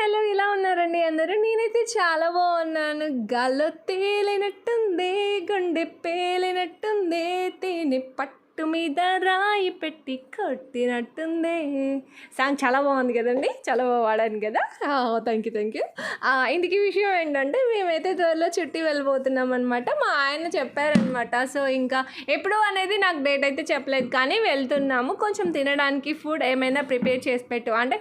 Hello ఇలా ఉన్నారండి అందరూ? నేనైతే చాలా బాగున్నాను. గాల్లో తేలినట్టుంది గుండె పేలినట్టుంది తేనె పట్టు మీద రాయి పెట్టి కొట్టినట్టుంది. సాంగ్ చాలా బాగుంది కదండి? చాలా బాగా వాడాను కదా? థ్యాంక్ యూ థ్యాంక్ యూ ఇందుకు విషయం ఏంటంటే మేమైతే త్వరలో చుట్టి వెళ్ళిపోతున్నాం అనమాట మా ఆయన చెప్పారనమాట సో ఇంకా ఎప్పుడు అనేది నాకు డేట్ అయితే చెప్పలేదు కానీ వెళ్తున్నాము. కొంచెం తినడానికి ఫుడ్ ఏమైనా ప్రిపేర్ చేసి పెట్టు. అంటే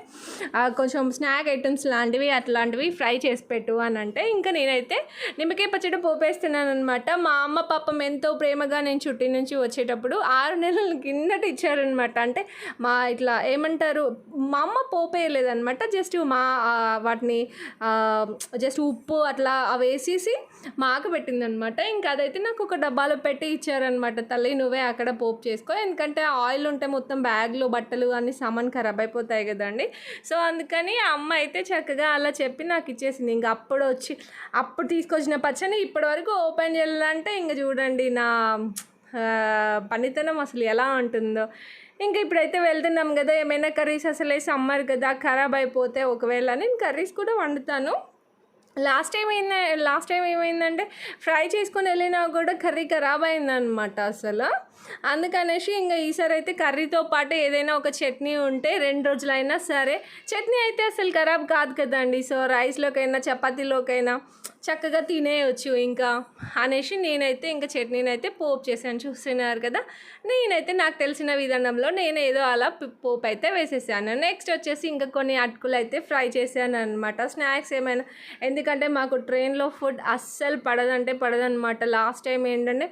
కొంచెం స్నాక్ ఐటమ్స్ లాంటివి అట్లాంటివి ఫ్రై చేసి పెట్టు అని అంటే ఇంకా నేనైతే నిమ్మకాయ పచ్చడి పోపేస్తున్నాను అనమాట మా అమ్మ పాపం ఎంతో ప్రేమగా నేను చుట్టి నుంచి వచ్చేటప్పుడు ఆరు నెలల కిందట ఇచ్చారనమాట అంటే మా ఇట్లా ఏమంటారు మా అమ్మ పోపేయలేదనమాట జస్ట్ మా వాటిని జస్ట్ ఉప్పు అట్లా అవి వేసేసి మాకు పెట్టిందనమాట ఇంకా అదైతే నాకు ఒక డబ్బాలో పెట్టి ఇచ్చారనమాట తల్లి నువ్వే అక్కడ పోపు చేసుకో. ఎందుకంటే ఆయిల్ ఉంటే మొత్తం బ్యాగ్లు బట్టలు అన్ని సామాన్ ఖరాబ్ అయిపోతాయి కదండి. సో అందుకని అమ్మ అయితే చక్కగా అలా చెప్పి నాకు ఇచ్చేసింది. ఇంకా అప్పుడు వచ్చి అప్పుడు తీసుకొచ్చిన పచ్చని ఇప్పటి వరకు ఓపెన్ చేయాలంటే ఇంకా చూడండి నా పనితనం అసలు ఎలా ఉంటుందో. ఇంకా ఇప్పుడైతే వెళ్తున్నాం కదా ఏమైనా కర్రీస్ అసలే సమ్మర్ కదా ఖరాబ్ అయిపోతే ఒకవేళ నేను కర్రీస్ కూడా వండుతాను. లాస్ట్ టైం ఏంద లాస్ట్ టైం ఏమైందంటే ఫ్రై చేసుకొని వెళ్ళినా కూడా కర్రీ ఖరాబ్ అయిందనమాట అసలు. అందుకనేసి ఇంకా ఈసారి అయితే కర్రీతో పాటు ఏదైనా ఒక చట్నీ ఉంటే రెండు రోజులైనా సరే చట్నీ అయితే అసలు ఖరాబ్ కాదు కదండి. సో రైస్లోకైనా చపాతీలోకైనా చక్కగా తినేయచ్చు ఇంకా అనేసి నేనైతే ఇంకా చట్నీని అయితే పోపు చేశాను. చూస్తున్నారు కదా నేనైతే నాకు తెలిసిన విధానంలో నేను ఏదో అలా పోప్ పోపు అయితే వేసేసాను. నెక్స్ట్ వచ్చేసి ఇంకా కొన్ని అటుకులు అయితే ఫ్రై చేశాను అనమాట స్నాక్స్ ఏమైనా ఎందుకంటే మాకు ట్రైన్లో ఫుడ్ అస్సలు పడదంటే పడదనమాట లాస్ట్ టైం ఏంటంటే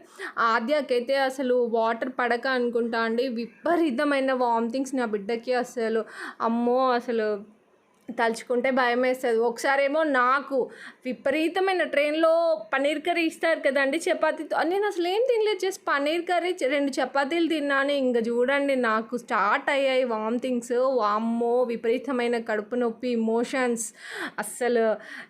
ఆద్యకైతే అసలు వాటర్ పడక అనుకుంటా అండి. విపరీతమైన వామిటింగ్స్ నా బిడ్డకి అసలు. అమ్మో! అసలు తలుచుకుంటే భయం వేస్తుంది ఒకసారేమో నాకు విపరీతమైన ట్రైన్లో పన్నీర్ కర్రీ ఇస్తారు కదండి చపాతీతో. నేను అసలు ఏం తినలేదు జస్ట్ పన్నీర్ కర్రీ రెండు చపాతీలు తిన్నాను. ఇంకా చూడండి నాకు స్టార్ట్ అయ్యాయి వామిటింగ్స్ వామ్మో విపరీతమైన కడుపు నొప్పి ఇమోషన్స్ అస్సలు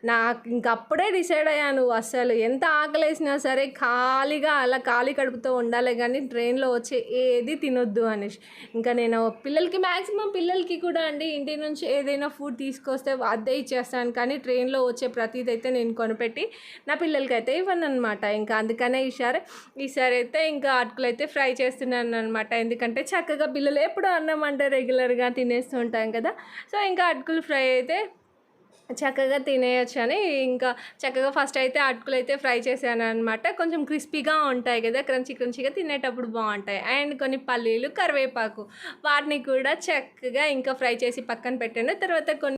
నాకు ఇంక అప్పుడే డిసైడ్ అయ్యాను. అసలు ఎంత ఆకలేసినా సరే ఖాళీగా అలా ఖాళీ కడుపుతో ఉండాలి కానీ ట్రైన్లో వచ్చే ఏది తినొద్దు అనేసి ఇంకా నేను పిల్లలకి మ్యాక్సిమం పిల్లలకి కూడా అండి ఇంటి నుంచి ఏదైనా ఫుడ్ తీసుకొస్తే అద్దె ఇచ్చేస్తాను కానీ ట్రైన్లో వచ్చే ప్రతిదైతే అయితే నేను కొనిపెట్టి నా పిల్లలకి అయితే ఇవ్వను అనమాట ఇంకా అందుకనే ఈసారి ఈసారి అయితే ఇంకా అటుకులు అయితే ఫ్రై చేస్తున్నాను అనమాట ఎందుకంటే చక్కగా పిల్లలు ఎప్పుడు అన్నం అంటే రెగ్యులర్గా తినేస్తూ ఉంటాం కదా. సో ఇంకా అటుకులు ఫ్రై అయితే చక్కగా తినేయచ్చు అని ఇంకా చక్కగా ఫస్ట్ అయితే అటుకులు అయితే ఫ్రై చేశాను అనమాట కొంచెం క్రిస్పీగా ఉంటాయి కదా క్రంచీ క్రంచీగా తినేటప్పుడు బాగుంటాయి. అండ్ కొన్ని పల్లీలు కరివేపాకు వాటిని కూడా చక్కగా ఇంకా ఫ్రై చేసి పక్కన పెట్టాను. తర్వాత కొన్ని